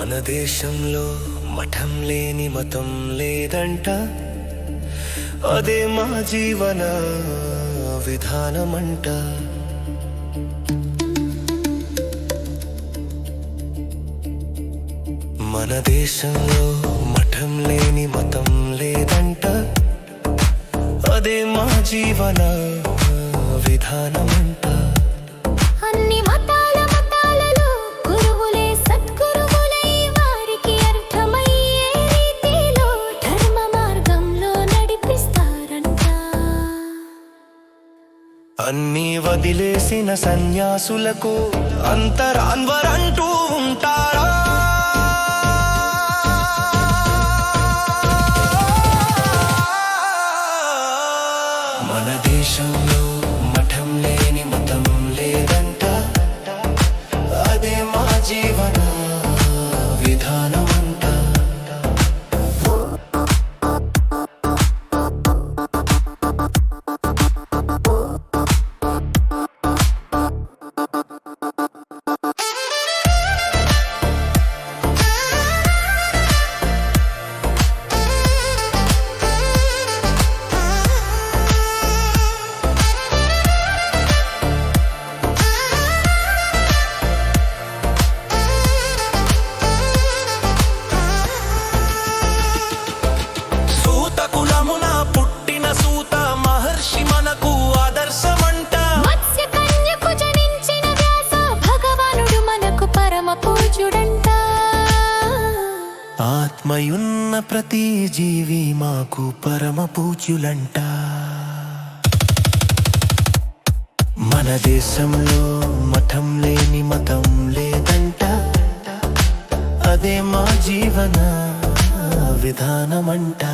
మన దేశంలో మఠం లేని మతం లేదంట. అదే మా జీవన విధానమంట. మన దేశంలో మఠం లేని మతం లేదంట. అదే మా జీవన విధానమంట. అన్నీ వదిలేసిన సన్యాసులకు అంతరాన్వరంటూ ఉంటా ఆత్మయున్న ప్రతి జీవి మాకు పరమ పూజ్యులంట. మన దేశంలో మఠం లేని మతం లేదంట. అదే మా జీవన విధానమంట.